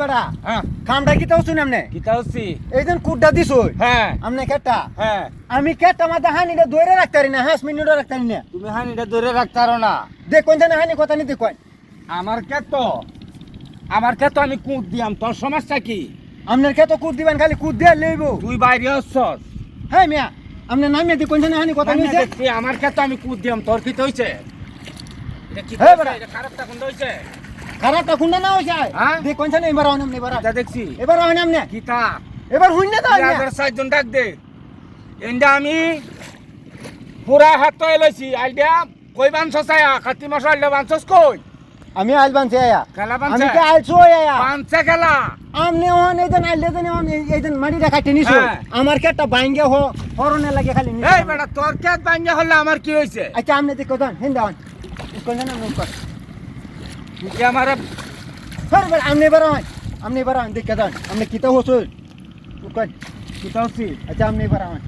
বেটা হ্যাঁ। কামটা কি তাও শুনে। আমনে কিতা কুড্ডা দিছ হ্যাঁ। আমনে কেটা হ্যাঁ। আমি কেটা হানিটা ধরে পারি না হাঁস মিনিটও রাখতে না। তুমি হানিটা ধরে রাখতারো না। দেখ কোন জানে হানি কথা আমার ক্ষেত আমার আমি কুট দিয়াম তোর সমস্যা কি? আপনার খেতো কুদ দিবেন খালি কুদ দিয়ে লইব। তুই বাইরে হচ্ছস হ্যাঁ মিয়া আপনি নামিয়ে দি কোন জানে হানি কথা দেখছি আমার ক্ষেত আমি কুট দিয়াম তোর কি হইছে? এটা কি হ্যাঁ, হইছে? এটা খারাপটা কোনটা হইছে? খারাপটা খুন্ডা না হইছে হ্যাঁ? দেখ কোন জানে এবার আনাম এবার আন। দেখছি। এবার আনাম না কিতা এবার হুইন না তো আন না। ইয়াদের সাতজন ডাক দে। এন্ডা আমি পুরা হাত লইছি। আইডিয়া কই বানছস আয়া? খাতি মশলা বানছস কই? আমি আইল বানছে আয়া। খেলা আমি বানছে কে আইল ছয় আয়া? বানছে খেলা আমনে ওহন এই দেন আইল দেন ওহন এই দেন মাটি রাখা টেনিস হ্যাঁ। আমার কেটা বাইঙ্গে হ হরনে লাগে খালি। এই বেটা তোর খেত বাঙ্গা হলে আমার কি হইছে? আচ্ছা আমনে দেখো দেন হিন। দাও কোন জানে মুখ কর তুই কি আমার হর বার আমনে এবার আন আমনে এবার আন দেখে দেন আমনে কিতা হসুল কই কিতা হচ্ছি আচ্ছা আমনে এবার আন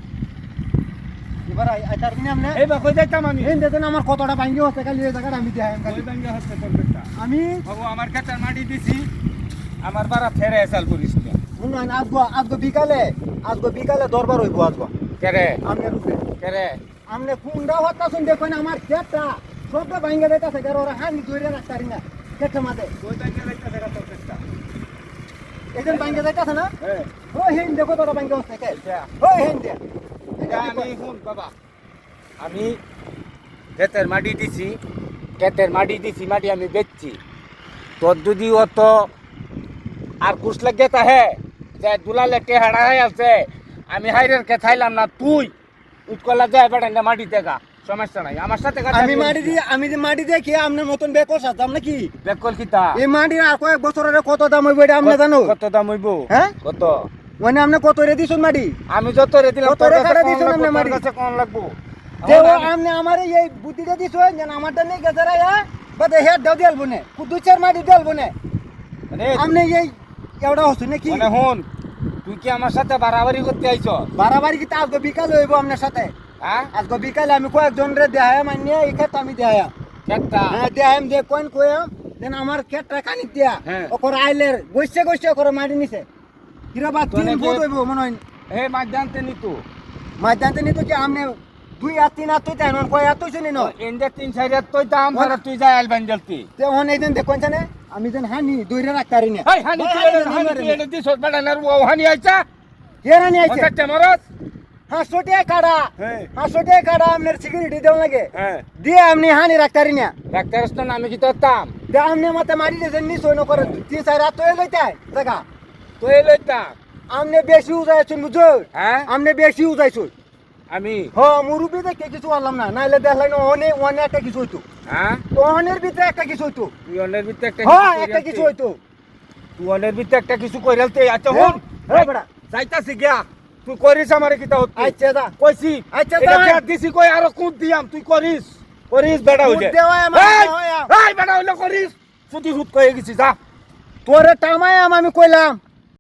এবার আই আই তার দিনে আমনে এই বা কই যাইতাম আমি হিন দেন আমার কতটা বাইঙ্গে হচ্ছে খালি এই জায়গাটা আমি দেখাই খালি কই বাঙ্গা হচ্ছে তোর খেতটা আমি বাবু আমার খেতের মাটি দিছি আমার বারা ফেরে এসাল করিস না শুনুন আজগো আজগো বিকালে আজগো বিকালে দরবার হইব আজগো কেরে আমনে রূপে কেরে আমনে কুন্ডা হতা শুন দেখুন আমার ক্ষেতটা সবটা বাইঙ্গে যাইতাছে কারণ ওরা হানি ধরে রাখতারি না মাঝে দেখা তোর এজন যাইতাছে না? হ্যাঁ। হেন দেখো তোরা কে হেন দে আমি শুন বাবা। আমি ক্ষেতের মাটি দিছি ক্ষেতের মাটি দিছি মাটি আমি বেচছি। তোর যদি অত আর কুছ লাগে তাহে যে দুলালে কে হাড়াই আছে আমি হাইরের কে খাইলাম না তুই উৎকলা যায় বেটা না মাটি দেখা সমস্যা নাই আমার সাথে আমি মাটি দিয়ে আমি যে মাটি দিয়ে খেয়ে আপনার মতন বেকর সাজাম নাকি বেকল কিতা এই মাটির আর কয়েক বছরের কত দাম হইব এটা আপনি জানো কত দাম হইব হ্যাঁ? কত মানে আপনি কত রে দিছুন মাটি আমি যত রে দিলাম কত রে কাছে কাটা দিছেন লাগবো, আপনি মাটি? কাছে কম লাগবো যে এখন ও আমি- আপনি আমার এই বুদ্ধিটা দিছুন যেন আমারটা নেই গেছে রে হ্যাঁ বাদে হেড দাও দিয়াল বনে দু চার মাটি দিয়াল বনে মানে আপনি এই কেওড়া হচ্ছেন নাকি মানে হন তুই কি আমার সাথে বাড়াবাড়ি করতে আইছ? বারাবারি কি আজকে বিকাল হইব আপনার সাথে। হ্যাঁ? আজকে বিকালে আমি কয়েকজন রে দেহায় মানিয়ে এই ক্ষেত আমি দেহায় কেটটা হ্যাঁ দেহাম দে কোন কয়াম দেন আমার ক্ষেতটা কানি দিয়া। হ্যাঁ। ওকর আইলের গইছে গইছে ওকর মাটি নিছে। কিরা বা তো তিন ফুট হইব মনে হয়। হে মাছ জানতে নি তো মাইদানতে নি কি আমনে দুই আর তিন আর তুই তাই নন কয় আর তুই শুনি ন? এন্ডে তিন চার তুই দাম তুই যাই আলবান জলতি তে হন এই দিন দেখুন জানে? আমি যেন হানি দইরে রাখতারি না। হাই হানি তুই হানি তুই দিছ বেটা নার ও হানি আইছা? এরা নিয়ে আইছে? ওটা মরস হাঁসশো টাকা কাড়া। হ্যাঁ। হাঁসশো টাকা কাড়া আপনার সিকিউরিটি দেওয়া লাগে। হ্যাঁ। দিয়ে আপনি হানি রাখতারি না। ডাক্তার তো আমি কি তোর দাম দে আপনি মতে মারি দিয়েছেন নি সৈন্য করে তিন চার রাত তো লইতে দেখা। তো লইতাম। বেশি উজাইছেন বুঝো হ্যাঁ? বেশি আমি। হ মুরুবি দেখে কিছু আনলাম না নাইলে দেখলাই না অনেক অনেক একটা কিছু হইতো। হ্যাঁ? অনের ভিতরে একটা কিছু হইতো। তুই অনের ভিতরে একটা হ্যাঁ একটা কিছু হইতো। তুই অনের ভিতরে একটা কিছু কইরালতে। আচ্ছা হন। যাইতাছি গিয়া। তুই করিস আমারে কিতা হচ্ছে? আচ্ছা দা কইছি। আচ্ছা, এটা দাঁড়ান। দিছি কই আরও কুদ দিয়াম। তুই করিস। করিস বেটা কুদ হইলে দেওয়ায় আমার। এই বেটা হইলে করিস। সুতি সুত কয়ে গেছি যা। তোরে টামায়াম আমি কইলাম।